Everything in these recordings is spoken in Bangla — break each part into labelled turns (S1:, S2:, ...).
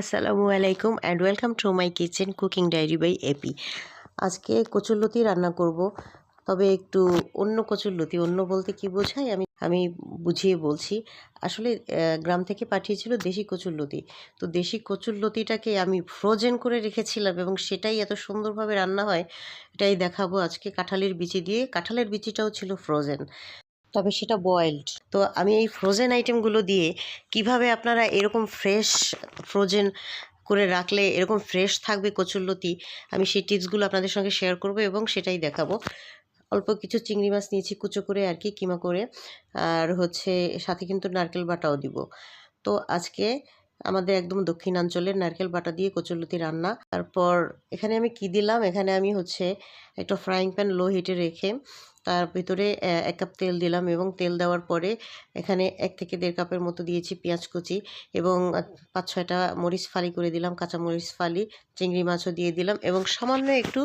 S1: আসসালামু আলাইকুম and welcome to my kitchen cooking diary by AP আজকে কচুরলতি রান্না করব, তবে একটু অন্য কচুরলতি অন্য বলতে কি বোঝায় আমি আমি বুঝিয়ে বলছি। আসলে গ্রাম থেকে পাঠিয়েছিল দেশি কচুরলতি তো দেশি কচুরলতিটাকে আমি ফ্রোজেন করে রেখেছিলাম এবং সেটাই এত সুন্দরভাবে রান্না হয়, এটাই দেখাবো আজকে কাঁঠালের বিচি দিয়ে। কাঁঠালের বিচিটাও ছিল ফ্রোজেন তবে সেটা বয়েলড তো আমি এই ফ্রোজেন আইটেমগুলো দিয়ে কীভাবে আপনারা এরকম ফ্রেশ ফ্রোজেন করে রাখলে এরকম ফ্রেশ থাকবে কচুরলতি আমি সেই টিপসগুলো আপনাদের সঙ্গে শেয়ার করব এবং সেটাই দেখাবো। অল্প কিছু চিংড়ি মাছ নিয়েছি কুচো করে আর কি, কিমা করে। আর হচ্ছে সাথে কিন্তু নারকেল বাটাও দিব। তো আজকে আমাদের একদম দক্ষিণাঞ্চলের নারকেল বাটা দিয়ে কচুরলতি রান্না। তারপর এখানে আমি কি দিলাম? এখানে আমি হচ্ছে একটা ফ্রাইং প্যান লো হিটে রেখে তার ভিতরে এক কাপ তেল দিলাম এবং তেল দেওয়ার পরে এখানে এক থেকে দেড় কাপের মতো দিয়েছি পেঁয়াজ কুচি এবং পাঁচ ছয়টা মরিচ ফালি করে দিলাম, কাঁচা মরিচ ফালি, চিংড়ি মাছও দিয়ে দিলাম এবং সামান্য একটু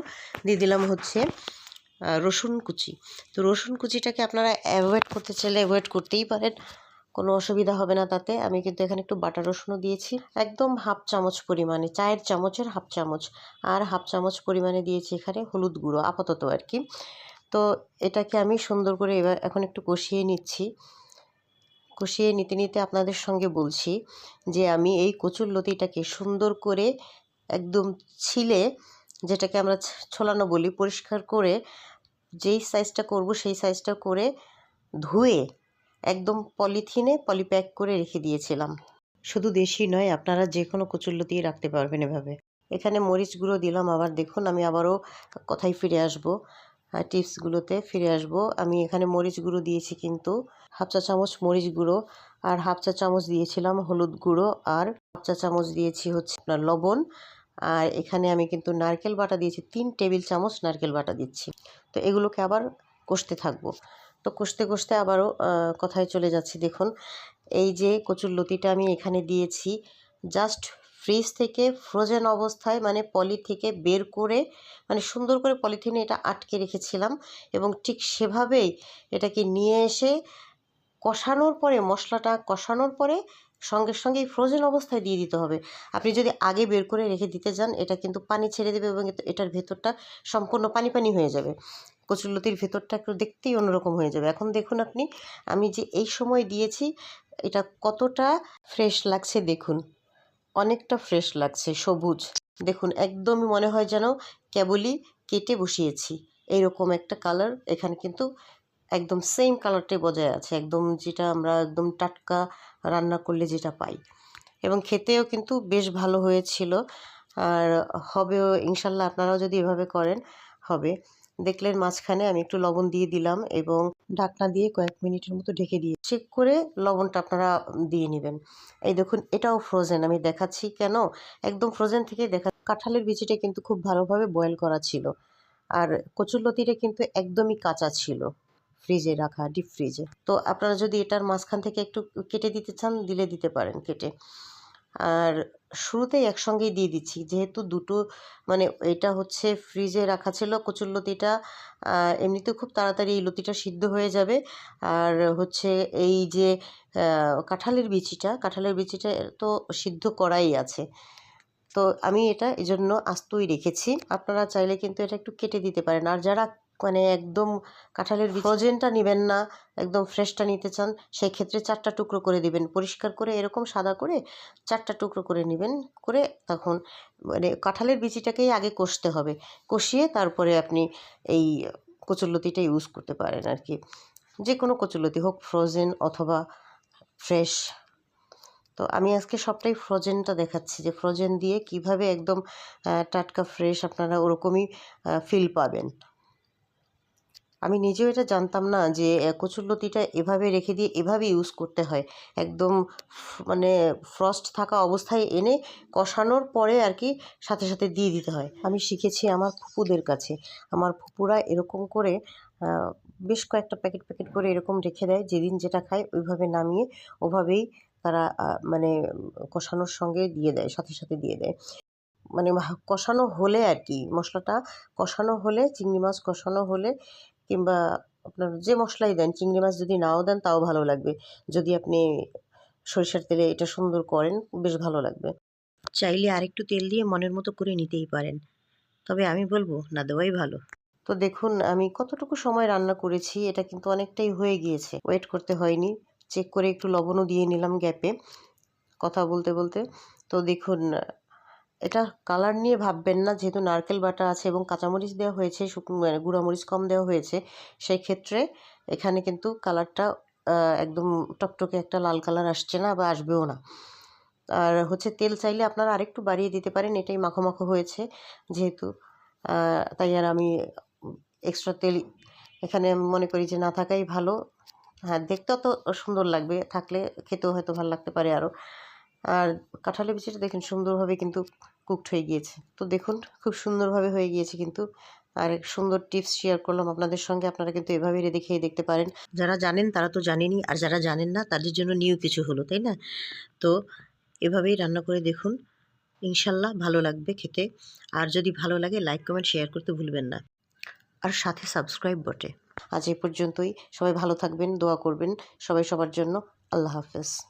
S1: দিয়ে দিলাম হচ্ছে রসুন কুচি। তো রসুন কুচিটাকে আপনারা অ্যাভয়েড করতে চাইলে অ্যাভয়েড করতেই পারেন, কোনো অসুবিধা হবে না তাতে। আমি কিন্তু এখানে একটু বাটা রসুনও দিয়েছি, একদম হাফ চামচ পরিমাণে, চায়ের চামচের হাফ চামচ। আর হাফ চামচ পরিমাণে দিয়েছি এখানে হলুদ গুঁড়ো, আপাতত আর কি। তো এটাকে আমি সুন্দর করে এবার এখন একটু কষিয়ে নিচ্ছি। কষিয়ে নিতে নিতে আপনাদের সঙ্গে বলছি যে আমি এই কচুর লতিটাকে সুন্দর করে একদম ছিলে যেটাকে আমরা ছোলানো বলি, পরিষ্কার করে যেই সাইজটা করব সেই সাইজটা করে ধুয়ে একদম পলিথিনে পলিপ্যাক করে রেখে দিয়েছিলাম। শুধু দেশি নয়, আপনারা যে কোনো কচুরলতি রাখতে পারবেন এভাবে। এখানে মরিচ গুঁড়ো দিলাম, আবার দেখুন আমি আবারও কথায় ফিরে আসব। টিপসগুলোতে ফিরে আসব। আমি এখানে মরিচ গুঁড়ো দিয়েছি কিন্তু। হাফ চা চামচ মরিচ গুঁড়ো আর হাফ চা চামচ দিয়েছিলাম হলুদ গুঁড়ো আর হাফ চা চামচ দিয়েছি হচ্ছে আপনার লবণ। আর এখানে আমি কিন্তু নারকেল বাটা দিয়েছি, তিন টেবিল চামচ নারকেল বাটা দিচ্ছি। তো এগুলোকে আবার কষতে থাকব। তো কষতে কষতে আবারও কথায় চলে যাচ্ছি। দেখুন, এই যে কচুর লতিটা আমি এখানে দিয়েছি, জাস্ট ফ্রিজ থেকে ফ্রোজেন অবস্থায় মানে পলি থেকে বের করে মানে সুন্দর করে পলিথিনে এটা আটকে রেখেছিলাম এবং ঠিক সেভাবেই এটাকে নিয়ে এসে কষানোর পরে, মশলাটা কষানোর পরে সঙ্গে সঙ্গে ফ্রোজেন অবস্থায় দিয়ে দিতে হবে। আপনি যদি আগে বের করে রেখে দিতে যান, এটা কিন্তু পানি ছেড়ে দেবে এবং এটার ভেতরটা সম্পূর্ণ পানি পানি হয়ে যাবে। কচুরলতির ভেতরটা একটু দেখতেই অন্যরকম হয়ে যাবে। এখন দেখুন আপনি, আমি যে এই সময় দিয়েছি, এটা কতটা ফ্রেশ লাগছে দেখুন। অনেকটা ফ্রেশ লাগছে, সবুজ। দেখুন, একদমই মনে হয় যেন কেবলই কেটে বসিয়েছি। এইরকম একটা কালার এখানে কিন্তু একদম সেম কালারটাই বজায় আছে। একদম যেটা আমরা একদম টাটকা রান্না করলে যেটা পাই। এবং খেতেও কিন্তু বেশ ভালো হয়েছিল। আর হবেও, ইনশাল্লাহ আপনারাও যদি এভাবে করেন, হবে। দেখলেন মাঝখানে আমি একটু লবণ দিয়ে দিলাম এবং ঢাকনা দিয়ে কয়েক মিনিটের মতো ঢেকে দিয়ে চেক করে লবণটা আপনারা দিয়ে নেবেন। এই দেখুন, এটাও ফ্রোজেন আমি দেখাচ্ছি কেন? একদম ফ্রোজেন থেকে দেখা কাঁঠালের বিচিটা কিন্তু খুব ভালোভাবে বয়েল করা ছিল। আর কচুরলতিটা কিন্তু একদমই কাঁচা ছিল। ফ্রিজে রাখা ডিপ ফ্রিজে তো আপনারা যদি এটার মাঝখান থেকে একটু কেটে দিতে চান, দিলে দিতে পারেন কেটে। আর শুরুতেই একসঙ্গেই দিয়ে দিচ্ছি। যেহেতু দুটো মানে এটা হচ্ছে ফ্রিজে রাখা ছিল কচুরলতিটা আহ, এমনিতেও খুব তাড়াতাড়ি এই লতিটা সিদ্ধ হয়ে যাবে। আর হচ্ছে এই যে কাঁঠালের বিচিটা কাঁঠালের বিচিটা তো সিদ্ধ করাই আছে। তো আমি এটা এই জন্য আস্তই রেখেছি। আপনারা চাইলে কিন্তু এটা একটু কেটে দিতে পারেন। আর যারা মানে একদম কাঁঠালের ফ্রোজেনটা নেবেন না, একদম ফ্রেশটা নিতে চান সেই ক্ষেত্রে চারটা টুকরো করে দিবেন। পরিষ্কার করে এরকম সাদা করে চারটা টুকরো করে নেবেন, করে তখন মানে কাঁঠালের বিচিটাকেই আগে কষতে হবে। কষিয়ে তারপরে আপনি এই কচুরলতিটা ইউজ করতে পারেন আর কি যে কোনো কচুরলতি হোক, ফ্রোজেন অথবা ফ্রেশ। তো আমি আজকে সবটাই ফ্রোজেনটা দেখাচ্ছি যে ফ্রোজেন দিয়ে কীভাবে একদম টাটকা ফ্রেশ আপনারা ওরকমই ফিল পাবেন। আমি নিজেও এটা জানতাম না যে কচুরলতিটা এভাবে রেখে দিয়ে এভাবে ইউজ করতে হয়। একদম মানে ফ্রস্ট থাকা অবস্থায় এনে কষানোর পরে আর কি সাথে সাথে দিয়ে দিতে হয়। আমি শিখেছি আমার ফুপুদের কাছে। আমার ফুপুরা এরকম করে বেশ কয়েকটা প্যাকেট প্যাকেট করে এরকম রেখে দেয়। যেদিন যেটা খায় ওইভাবে নামিয়ে ওভাবেই তারা মানে কষানোর সঙ্গে দিয়ে দেয়, সাথে সাথে দিয়ে দেয়। মানে কষানো হলে আর কি মশলাটা কষানো হলে, চিংড়ি মাছ কষানো হলে কিংবা আপনার যে মশলাই দেন, চিংড়ি মাছ যদি নাও দেন, তাও ভালো লাগবে। যদি আপনি সরিষার তেলে এটা সুন্দর করেন, বেশ ভালো লাগবে। চাইলে আরেকটু তেল দিয়ে মনের মতো করে নিতেই পারেন। তবে আমি বলব, না দেওয়াই ভালো। তো দেখুন, আমি কতটুকু সময় রান্না করেছি, এটা কিন্তু অনেকটাই হয়ে গিয়েছে। ওয়েট করতে হয়নি। চেক করে একটু লবণও দিয়ে নিলাম গ্যাপে, কথা বলতে বলতে। তো দেখুন এটা কালার নিয়ে ভাববেন না, যেহেতু নারকেল বাটা আছে এবং কাঁচামরিচ দেওয়া হয়েছে শুকনো মানে গুঁড়ামরিচ কম দেওয়া হয়েছে, সেই ক্ষেত্রে এখানে কিন্তু কালারটা একদম টকটকে একটা লাল কালার আসছে না বা আসবেও না। আর হচ্ছে তেল চাইলে আপনারা আরেকটু বাড়িয়ে দিতে পারেন, এটাই মাখো মাখো হয়েছে, যেহেতু তাই আর আমি এক্সট্রা তেল এখানে আমি মনে করি যে না থাকাই ভালো। হ্যাঁ দেখতেও তো সুন্দর লাগবে, থাকলে খেতেও হয়তো ভালো লাগতে পারে আরও আর কাঁঠালের বিচিটা দেখুন সুন্দরভাবে কিন্তু কুকড হয়ে গিয়েছে। তো দেখুন, খুব সুন্দরভাবে হয়ে গিয়েছে কিন্তু। আর এক সুন্দর টিপস শেয়ার করলাম আপনাদের সঙ্গে। আপনারা কিন্তু এভাবেই রেঁধে খেয়ে দেখতে পারেন। যারা জানেন তারা তো জানেনই, আর যারা জানেন না তাদের জন্য নিউ কিছু হলো, তাই না? তো এভাবেই রান্না করে দেখুন। ইনশাল্লাহ ভালো লাগবে খেতে। আর যদি ভালো লাগে লাইক কমেন্ট শেয়ার করতে ভুলবেন না। আর সাথে সাবস্ক্রাইব বটে। আজ এই পর্যন্তই। সবাই ভালো থাকবেন, দোয়া করবেন সবাই সবার জন্য। আল্লাহ হাফেজ।